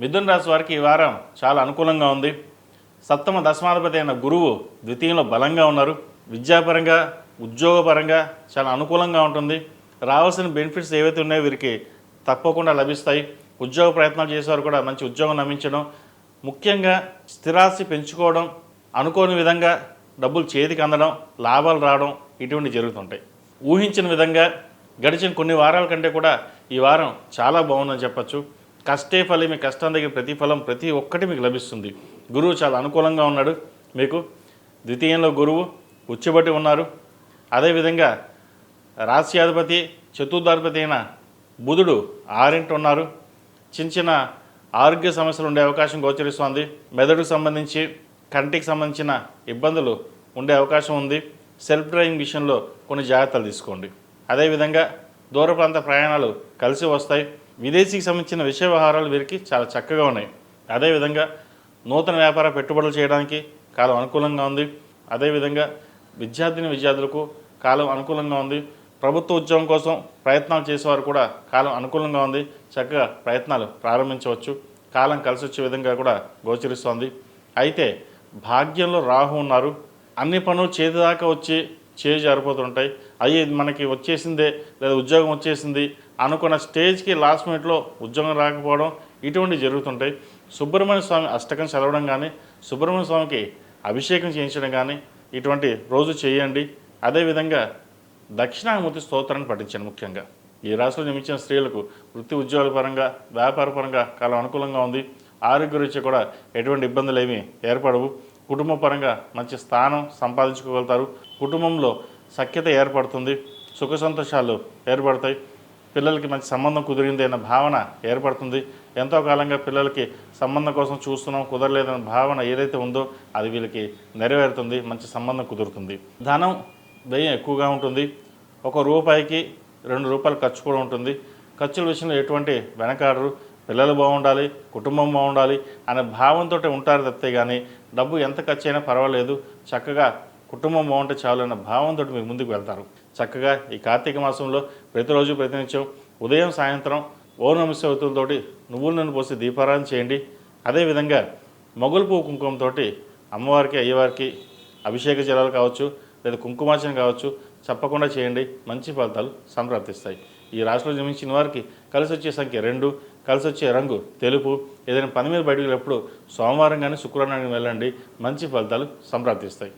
మిథున రాశి వారికి ఈ వారం చాలా అనుకూలంగా ఉంది. సప్తమ దశమాధిపతి అయిన గురువు ద్వితీయంలో బలంగా ఉన్నారు. విద్యాపరంగా ఉద్యోగపరంగా చాలా అనుకూలంగా ఉంటుంది. రావాల్సిన బెనిఫిట్స్ ఏవైతే ఉన్నాయో వీరికి తప్పకుండా లభిస్తాయి. ఉద్యోగ ప్రయత్నాలు చేసేవారు కూడా మంచి ఉద్యోగం లభించడం ముఖ్యంగా స్థిరాస్తి పెంచుకోవడం అనుకోని విధంగా డబ్బులు చేతికి అందడం లాభాలు రావడం ఇటువంటి జరుగుతుంటాయి. ఊహించిన విధంగా గడిచిన కొన్ని వారాల కంటే కూడా ఈ వారం చాలా బాగుందని చెప్పచ్చు. కష్టే ఫలి మీ కష్టం దగ్గర ప్రతిఫలం ప్రతి ఒక్కటి మీకు లభిస్తుంది. గురువు చాలా అనుకూలంగా ఉన్నాడు. మీకు ద్వితీయంలో గురువు ఉచ్చబట్టి ఉన్నారు. అదేవిధంగా రాశ్యాధిపతి చతుర్థాధిపతి అయిన బుధుడు ఆరింటి ఉన్నారు. చిన్న చిన్న ఆరోగ్య సమస్యలు ఉండే అవకాశం గోచరిస్తోంది. మెదడుకు సంబంధించి కంటికి సంబంధించిన ఇబ్బందులు ఉండే అవకాశం ఉంది. సెల్ఫ్ డ్రైవింగ్ విషయంలో కొన్ని జాగ్రత్తలు తీసుకోండి. అదేవిధంగా దూర ప్రాంత ప్రయాణాలు కలిసి వస్తాయి. విదేశీకి సంబంధించిన విషయ వ్యవహారాలు వీరికి చాలా చక్కగా ఉన్నాయి. అదేవిధంగా నూతన వ్యాపార పెట్టుబడులు చేయడానికి కాలం అనుకూలంగా ఉంది. అదేవిధంగా విద్యార్థిని విద్యార్థులకు కాలం అనుకూలంగా ఉంది. ప్రభుత్వ ఉద్యోగం కోసం ప్రయత్నాలు చేసేవారు కూడా కాలం అనుకూలంగా ఉంది. చక్కగా ప్రయత్నాలు ప్రారంభించవచ్చు. కాలం కలిసి వచ్చే విధంగా కూడా గోచరిస్తోంది. అయితే భాగ్యంలో రాహు ఉన్నారు. అన్ని పనులు చేతిదాకా వచ్చి చేయి జారిపోతుంటాయి. అయ్యి మనకి వచ్చేసిందే లేదా ఉద్యోగం వచ్చేసింది అనుకున్న స్టేజ్కి లాస్ట్ మినిట్లో ఉద్యోగం రాకపోవడం ఇటువంటివి జరుగుతుంటాయి. సుబ్రహ్మణ్య స్వామి అష్టకం చదవడం కానీ సుబ్రహ్మణ్య స్వామికి అభిషేకం చేయించడం కానీ ఇటువంటి రోజు చేయండి. అదేవిధంగా దక్షిణామూర్తి స్తోత్రాన్ని పఠించండి ముఖ్యంగా. ఈ రాశిలో నిమించిన స్త్రీలకు వృత్తి ఉద్యోగాల పరంగా వ్యాపార పరంగా కాలం అనుకూలంగా ఉంది. ఆరోగ్య రీత్యా కూడా ఎటువంటి ఇబ్బందులు ఏమీ ఏర్పడవు. కుటుంబ పరంగా మంచి స్థానం సంపాదించుకోగలుగుతారు. కుటుంబంలో సఖ్యత ఏర్పడుతుంది సుఖ సంతోషాలు ఏర్పడతాయి. పిల్లలకి మంచి సంబంధం కుదిరింది అన్న భావన ఏర్పడుతుంది. ఎంతో కాలంగా పిల్లలకి సంబంధం కోసం చూస్తున్నాం కుదరలేదన్న భావన ఏదైతే ఉందో అది వీళ్ళకి నెరవేరుతుంది మంచి సంబంధం కుదురుతుంది. ధనం వ్యయం ఎక్కువగా ఉంటుంది. ఒక రూపాయికి రెండు రూపాయలు ఖర్చు కూడా ఉంటుంది. ఖర్చుల విషయంలో ఎటువంటి వెనకాడరు. పిల్లలు బాగుండాలి కుటుంబం బాగుండాలి అనే భావంతో ఉంటారు తప్పితే కానీ డబ్బు ఎంత ఖర్చు అయినా పర్వాలేదు. చక్కగా కుటుంబం బాగుంటే చాలు అన్న భావంతో మీరు ముందుకు వెళ్తారు. చక్కగా ఈ కార్తీక మాసంలో ప్రతిరోజు ప్రతినిత్యం ఉదయం సాయంత్రం ఓనమి శవతులతోటి నువ్వుల నూనె పోసి దీపారాధన చేయండి. అదేవిధంగా మొగులు పువ్వు కుంకుమతో అమ్మవారికి అయ్యవారికి అభిషేక జలాలు కావచ్చు లేదా కుంకుమార్చన కావచ్చు తప్పకుండా చేయండి. మంచి ఫలితాలు సంప్రాప్తిస్తాయి. ఈ రాశిలో జన్మించిన వారికి కలిసి వచ్చే సంఖ్య రెండు కలిసి వచ్చే రంగు తెలుపు. ఏదైనా పని మీద బయటకు వెళ్ళినప్పుడు సోమవారం కానీ శుక్రవారం కానీ వెళ్ళండి. మంచి ఫలితాలు సంప్రాప్తిస్తాయి.